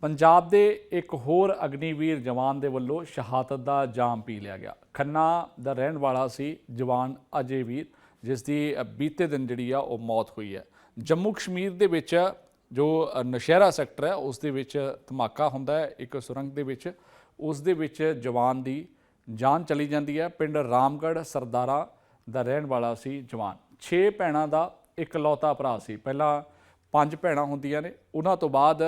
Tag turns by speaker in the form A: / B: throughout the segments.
A: ਪੰਜਾਬ ਦੇ ਇੱਕ ਹੋਰ ਅਗਨੀਵੀਰ ਜਵਾਨ ਦੇ ਵੱਲੋਂ ਸ਼ਹਾਦਤ ਦਾ ਜਾਮ ਪੀ ਲਿਆ ਗਿਆ। ਖੰਨਾ ਦਾ ਰਹਿਣ ਵਾਲਾ ਸੀ ਜਵਾਨ ਅਜੇ ਵੀਰ ਜਿਸ ਦੀ ਬੀਤੇ ਦਿਨ ਜਿਹੜੀ ਆ ਉਹ ਮੌਤ ਹੋਈ ਹੈ। ਜੰਮੂ ਕਸ਼ਮੀਰ ਦੇ ਵਿੱਚ ਜੋ ਅ, ਨੌਸ਼ਹਿਰਾ ਸੈਕਟਰ ਹੈ ਉਸ ਦੇ ਵਿੱਚ ਧਮਾਕਾ ਹੁੰਦਾ ਹੈ। ਇੱਕ ਸੁਰੰਗ ਦੇ ਵਿੱਚ ਉਸ ਦੇ ਵਿੱਚ ਜਵਾਨ ਦੀ ਜਾਨ ਚਲੀ ਜਾਂਦੀ ਹੈ। ਪਿੰਡ ਰਾਮਗੜ੍ਹ ਸਰਦਾਰਾ ਦਾ ਰਹਿਣ ਵਾਲਾ ਸੀ ਜਵਾਨ। 6 ਭੈਣਾਂ ਦਾ ਇਕਲੌਤਾ ਭਰਾ ਸੀ। ਪਹਿਲਾਂ ਪੰਜ ਭੈਣਾਂ ਹੁੰਦੀਆਂ ਨੇ। ਉਹਨਾਂ ਤੋਂ ਬਾਅਦ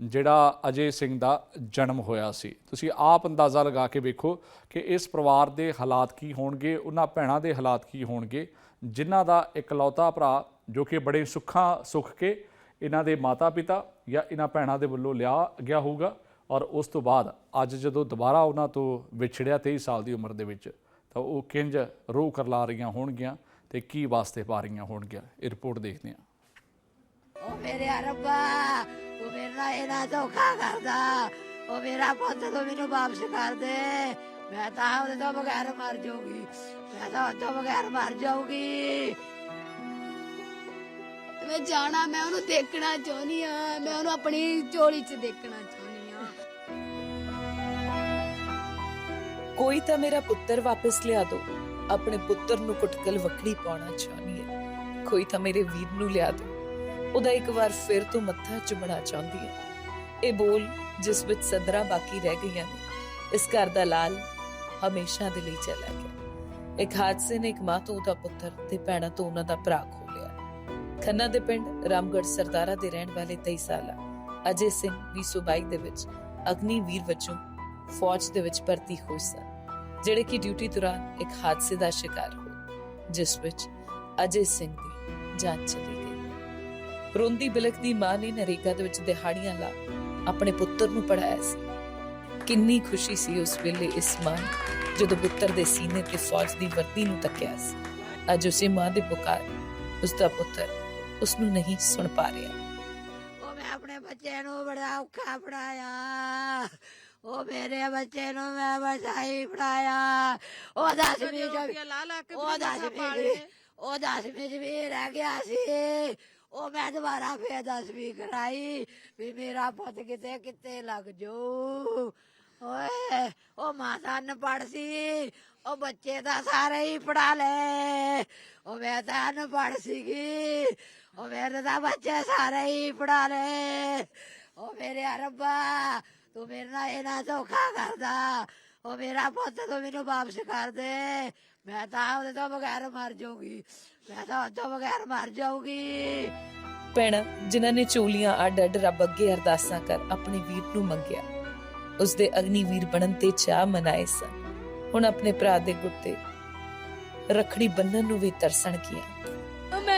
A: ਜਿਹੜਾ ਅਜੇ ਸਿੰਘ ਦਾ ਜਨਮ ਹੋਇਆ ਸੀ। ਤੁਸੀਂ ਆਪ ਅੰਦਾਜ਼ਾ ਲਗਾ ਕੇ ਵੇਖੋ ਕਿ ਇਸ ਪਰਿਵਾਰ ਦੇ ਹਾਲਾਤ ਕੀ ਹੋਣਗੇ, ਉਹਨਾਂ ਭੈਣਾਂ ਦੇ ਹਾਲਾਤ ਕੀ ਹੋਣਗੇ, ਜਿਨ੍ਹਾਂ ਦਾ ਇਕਲੌਤਾ ਭਰਾ ਜੋ ਕਿ ਬੜੇ ਸੁੱਖਾਂ ਸੁੱਖ ਕੇ ਇਹਨਾਂ ਦੇ ਮਾਤਾ-ਪਿਤਾ ਜਾਂ ਇਹਨਾਂ ਭੈਣਾਂ ਦੇ ਵੱਲੋਂ ਲਿਆ ਗਿਆ ਹੋਊਗਾ ਔਰ ਉਸ ਤੋਂ ਬਾਅਦ ਅੱਜ ਜਦੋਂ ਦੁਬਾਰਾ ਉਹਨਾਂ ਤੋਂ ਵਿਛੜਿਆ 23 ਸਾਲ ਦੀ ਉਮਰ ਦੇ ਵਿੱਚ, ਤਾਂ ਉਹ ਕਿੰਜ ਰੋਹ ਕਰਲਾ ਰਹੀਆਂ ਹੋਣਗੀਆਂ ਤੇ ਕੀ ਵਾਸਤੇ ਪਾ ਰਹੀਆਂ ਹੋਣਗੀਆਂ, ਇਹ ਰਿਪੋਰਟ ਦੇਖਦੇ ਹਾਂ।
B: ਓ ਮੇਰੇ ਰੱਬਾ ਤੂੰ ਮੇਰੇ ਧੋਖਾ ਕਰਦਾ ਓ ਮੇਰਾ ਪੁੱਤ ਤੂੰ ਮੈਨੂੰ ਵਾਪਸ ਕਰ ਦੇ ਮੈਂ ਤਾਂ ਉਹਦੇ ਤੋਂ ਬਗੈਰ ਮਰ ਜਾਊਗੀ ਮੈਂ ਤਾਂ ਉਹਦੇ ਤੋਂ ਬਗੈਰ ਮਰ ਜਾਊਗੀ
C: ਮੈਂ ਜਾਣਾ ਮੈਂ ਉਹਨੂੰ ਦੇਖਣਾ ਚਾਹੁੰਦੀ ਆ ਮੈਂ ਉਹਨੂੰ ਆਪਣੀ ਝੋਲੀ 'ਚ ਦੇਖਣਾ ਚਾਹੁੰਦੀ ਆ
D: ਕੋਈ ਤਾਂ ਮੇਰਾ ਪੁੱਤਰ ਵਾਪਸ ਲਿਆ ਦੋ ਆਪਣੇ ਪੁੱਤਰ ਨੂੰ ਕੁਟਕਲ ਵਕੜੀ ਪਾਉਣਾ ਚਾਹੁੰਦੀ ਹੈ ਕੋਈ ਤਾਂ ਮੇਰੇ ਵੀਰ ਨੂੰ ਲਿਆ ਦੋ ਉਹਦਾ ਇੱਕ ਵਾਰ ਫਿਰ ਤੋਂ ਮੱਥਾ ਚੁੰਮਣਾ ਚਾਹੁੰਦੀ ਹੈ। ਇਹ ਬੋਲ ਜਿਸ ਵਿੱਚ ਸਦਰਾਂ ਬਾਕੀ ਰਹਿ ਗਈਆਂ ਨੇ, ਇਸ ਘਰ ਦਾ ਲਾਲ ਹਮੇਸ਼ਾ ਦੇ ਲਈ ਚਲਾ ਗਿਆ। ਇੱਕ ਹਾਦਸੇ ਨੇ ਇੱਕ ਮਾਂ ਤੋਂ ਉਹਦਾ ਪੁੱਤਰ ਤੇ ਭੈਣਾਂ ਤੋਂ ਉਹਨਾਂ ਦਾ ਭਰਾ ਖੋ ਲਿਆ ਖੰਨਾ ਦੇ ਪਿੰਡ ਰਾਮਗੜ੍ਹ ਸਰਦਾਰਾ ਦੇ ਰਹਿਣ ਵਾਲੇ 23 ਸਾਲਾ ਅਜੇ ਸਿੰਘ 2022 ਦੇ ਵਿੱਚ ਅਗਨੀ ਵੀਰ ਵਜੋਂ ਫੌਜ ਦੇ ਵਿੱਚ ਭਰਤੀ ਹੋਏ ਸਨ, ਜਿਹੜੇ ਕਿ ਡਿਊਟੀ ਦੌਰਾਨ ਇੱਕ ਹਾਦਸੇ ਦਾ ਸ਼ਿਕਾਰ ਹੋਏ, ਜਿਸ ਵਿੱਚ ਅਜੇ ਸਿੰਘ ਦੀ ਜਾਨ ਚਲੀ ਗਈ। ਰੋਂਦੀ ਬਿਲਕਦੀ ਮਾਂ ਨੇ ਨਰੇਗਾ ਦੇ ਵਿੱਚ ਦਿਹਾੜੀਆਂ ਲਾ ਆਪਣੇ ਪੁੱਤਰ ਨੂੰ ਪੜਾਇਆ ਸੀ। ਕਿੰਨੀ ਖੁਸ਼ੀ ਸੀ ਉਸ ਵੇਲੇ ਇਸ ਮਾਂ ਜਦੋਂ ਪੁੱਤਰ ਦੇ ਸੀਨੇ ਤੇ ਫੌਜ ਦੀ ਵਰਦੀ ਨੂੰ ਤੱਕਿਆ ਸੀ। ਅੱਜ ਉਸੇ ਮਾਂ ਦੇ ਪੁਕਾਰ ਉਸ ਦਾ ਪੁੱਤਰ ਉਸ ਨੂੰ ਨਹੀਂ ਸੁਣ ਪਾ ਰਿਹਾ।
B: ਓ ਮੈਂ ਆਪਣੇ ਬੱਚੇ ਨੂੰ ਬੜਾ ਔਖਾ ਪੜਾਇਆ ਓ ਮੇਰੇ ਬੱਚੇ ਨੂੰ ਮੈਂ ਬਚਾਈ ਪੜਾਇਆ ਉਹ ਦਸਵੀਂ ਚ ਉਹ ਦਸਵੀਂ ਉਹ ਦਸਵੀਂ ਚ ਵੀ ਰਹਿ ਗਿਆ ਸੀ। ਉਹ ਮੈਂ ਦੁਬਾਰਾ ਫੇਰ ਦਸਵੀਂ ਕਰਾਈ ਵੀ ਮੇਰਾ ਪੁੱਤ ਕਿਤੇ ਕਿਤੇ ਲੱਗ ਜਾਊ ਓਏ, ਉਹ ਮਾਤਾ ਅਨਪੜ੍ਹ ਸੀ, ਉਹ ਬੱਚੇ ਤਾਂ ਸਾਰੇ ਹੀ ਪੜਾ ਲੈ ਉਹ ਮੈਂ ਤਾਂ ਅਨਪੜ੍ਹ ਸੀਗੀ, ਉਹ ਮੇਰੇ ਤਾਂ ਬੱਚੇ ਸਾਰੇ ਹੀ ਪੜਾ ਲੈ ਉਹ ਮੇਰੇ ਰੱਬਾ, ਤੂੰ ਮੇਰੇ ਨਾਲ ਇਹਨਾਂ ਧੋਖਾ ਕਰਦਾ। ਉਹ ਮੇਰਾ ਪੁੱਤ ਤੂੰ ਮੈਨੂੰ ਵਾਪਸ ਕਰ ਦੇ। ਮੈਂ ਤਾਂ ਉਹਦੇ ਤੋਂ ਬਗੈਰ ਮਰ ਜਾਊਗੀ। ਮੈਂ ਤਾਂ ਉਹਦੇ ਤੋਂ ਬਗੈਰ ਮਰ ਜਾਊਗੀ।
D: ਭੈਣਾਂ, ਜਿਨ੍ਹਾਂ ਨੇ ਚੋਲੀਆਂ ਅੱਡ ਅੱਡ ਰੱਬ ਅੱਗੇ ਅਰਦਾਸਾਂ ਕਰ ਆਪਣੇ ਵੀਰ ਨੂੰ ਮੰਗਿਆ ਉਸ ਦੇ ਅਗਨੀ ਵੀਰ ਬਣਨ ਤੇ ਚਾਹ ਮਨਾਏ ਸਨ। ਹੁਣ ਆਪਣੇ ਭਰਾ ਦੇ ਗੁੱਤੇ ਰਖੜੀ ਬੰਨਣ ਨੂੰ ਵੀ ਤਰਸਣ ਗਿਆ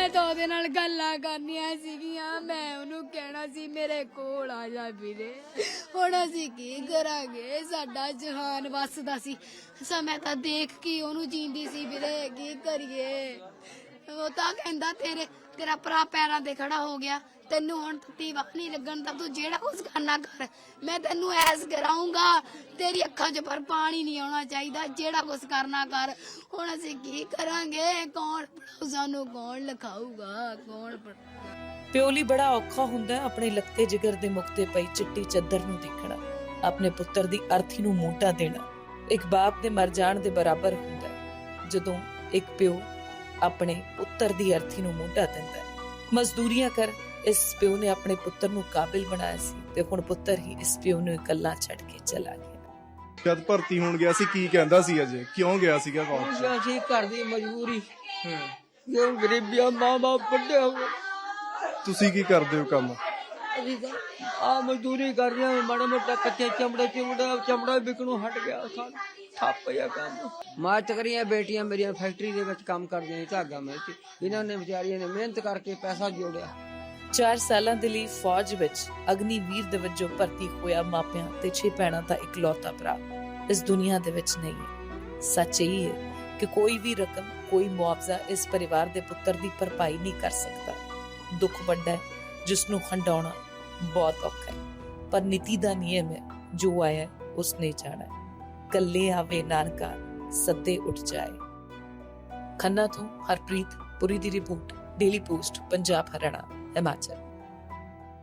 C: ਮੈਂ ਤਾਂ ਉਹਦੇ ਨਾਲ ਗੱਲਾਂ ਕਰਨੀਆਂ ਸੀਗੀਆਂ, ਮੈਂ ਉਹਨੂੰ ਕਹਿਣਾ ਸੀ, ਮੇਰੇ ਕੋਲ ਆ ਜਾ ਵੀਰੇ। ਹੁਣ ਅਸੀਂ ਕੀ ਕਰਾਂਗੇ? ਸਾਡਾ ਜਹਾਨ ਵਸਦਾ ਸੀ। ਸਮੇਂ ਤਾਂ ਦੇਖ ਕੇ ਉਹਨੂੰ ਜੀਂਦੀ ਸੀ ਵੀਰੇ, ਕੀ ਕਰੀਏ? ਉਹ ਤਾਂ ਕਹਿੰਦਾ, ਤੇਰੇ, ਤੇਰਾ ਭਰਾ ਪੈਰਾਂ ਤੇ ਖੜਾ ਹੋ ਗਿਆ। ਤੈਨੂੰ ਹੁਣ ਤੱਤੀ ਵਕ ਨਹੀਂ ਲੱਗਣ ਤਾਂ ਤੂੰ ਜਿਹੜਾ ਕੁਝ ਕਰਨਾ ਕਰ। ਮੈਂ ਤੈਨੂੰ ਐਸ ਕਰਾਉਂਗਾ ਤੇਰੀ ਅੱਖਾਂ 'ਚ ਪਰ ਪਾਣੀ ਨਹੀਂ ਆਉਣਾ ਚਾਹੀਦਾ, ਜਿਹੜਾ ਕੁਝ ਕਰਨਾ ਕਰ। ਹੁਣ ਅਸੀਂ ਕੀ ਕਰਾਂਗੇ? ਕੌਣ ਸਾਨੂੰ ਕੌਣ ਲਿਖਾਊਗਾ? ਕੌਣ
D: ਪਿਓ ਲਈ ਬੜਾ ਔਖਾ ਹੁੰਦਾ ਆਪਣੇ ਲੱਤੇ ਜਿਗਰ ਦੇ ਮੁਖ ਤੇ ਪਈ ਚਿੱਟੀ ਚੱਦਰ ਨੂੰ ਦੇਖਣਾ, ਆਪਣੇ ਪੁੱਤਰ ਦੀ ਅਰਥੀ ਨੂੰ ਮੋਟਾ ਦੇਣਾ। ਇੱਕ ਬਾਪ ਦੇ ਮਰ ਜਾਣ ਦੇ ਬਰਾਬਰ ਹੁੰਦਾ ਜਦੋਂ ਇੱਕ ਪਿਓ ਆਪਣੇ ਪੁੱਤਰ ਦੀ ਅਰਥੀ ਨੂੰ ਮੋਟਾ ਦਿੰਦਾ ਮਜ਼ਦੂਰੀਆਂ ਕਰ ਇਸ ਪਿਓ ਨੇ ਆਪਣੇ ਪੁੱਤਰ ਨੂੰ ਕਾਬਿਲ ਬਣਾਇਆ ਸੀ ਤੇ ਹੁਣ ਪੁੱਤਰ ਹੀ ਇਸ ਪਿਓ ਨੂੰ ਇਕੱਲਾ ਛੱਡ ਕੇ ਚਲਾ ਗਿਆ।
E: ਜਦ ਭਰਤੀ ਹੋਣ ਗਿਆ ਸੀ ਕੀ ਕਹਿੰਦਾ ਸੀ ਅਜੇ? ਕਿਉਂ ਗਿਆ ਸੀਗਾ 'ਚ
F: ਅਸੀਂ ਘਰ ਦੀ ਮਜਬੂਰੀ। ਜੋ ਗਰੀਬੀਆਂ ਮਾਂ ਬਾਪ ਵੱਡੇ ਹੋ ਗਏ
E: ਤੁਸੀਂ ਕੀ ਕਰਦੇ ਹੋ ਕੰਮ?
F: ਆ ਮਜ਼ਦੂਰੀ ਕਰ ਰਹੇ ਹਾਂ ਮਾੜਾ ਮੋਟਾ ਕੱਚੇ ਚਮੜੇ ਚਮੜਾ ਚਮੜਾ ਵਿਕਣੋਂ ਹਟ ਗਿਆ ਸਾਡਾ ਠੱਪ ਗਿਆ ਕੰਮ। ਮਾਂ ਤਕਰੀਆਂ ਬੇਟੀਆਂ ਮੇਰੀਆਂ ਫੈਕਟਰੀ ਦੇ ਵਿੱਚ ਕੰਮ ਕਰਦੀਆਂ ਸੀ ਧਾਗਾ ਮਿਲ ਚ ਇਹਨਾਂ ਨੇ ਵਿਚਾਰੀਆਂ ਨੇ ਮਿਹਨਤ ਕਰਕੇ ਪੈਸਾ ਜੋੜਿਆ।
D: 4 ਸਾਲਾਂ ਦੇ ਲਈ ਫੌਜ ਵਿੱਚ ਅਗਨੀਵੀਰ ਦੇ ਵਜੋਂ ਭਰਤੀ ਹੋਇਆ ਮਾਪਿਆਂ ਤੇ ਛੇ ਭੈਣਾਂ ਦਾ ਇਕਲੌਤਾ ਭਰਾ। ਇਸ ਦੁਨੀਆ ਦੇ ਵਿੱਚ ਨਹੀਂ ਹੈ। ਸੱਚ ਇਹ ਹੈ ਕਿ ਕੋਈ ਵੀ ਰਕਮ, ਕੋਈ ਮੁਆਵਜ਼ਾ ਇਸ ਪਰਿਵਾਰ ਦੇ ਪੁੱਤਰ ਦੀ ਭਰਪਾਈ ਨਹੀਂ ਕਰ ਸਕਦਾ। ਦੁੱਖ ਵੱਡਾ ਹੈ ਜਿਸ ਨੂੰ ਹੰਡਾਉਣਾ ਬਹੁਤ ਔਖਾ ਹੈ। ਪਰ ਨੀਤੀ ਦਾ ਨਿਯਮ ਹੈ, ਜੋ ਆਇਆ ਉਸਨੇ ਜਾਣਾ ਹੈ। ਕੱਲੇ ਆਵੇ ਨਾਨਕਾ, ਸੱਦੇ ਉੱਠ ਜਾਏ। ਖੰਨਾ ਤੋਂ ਹਰਪ੍ਰੀਤ, ਪੁਰੀ ਦੀ report, Daily Post, Punjab, Haryana. Imagine.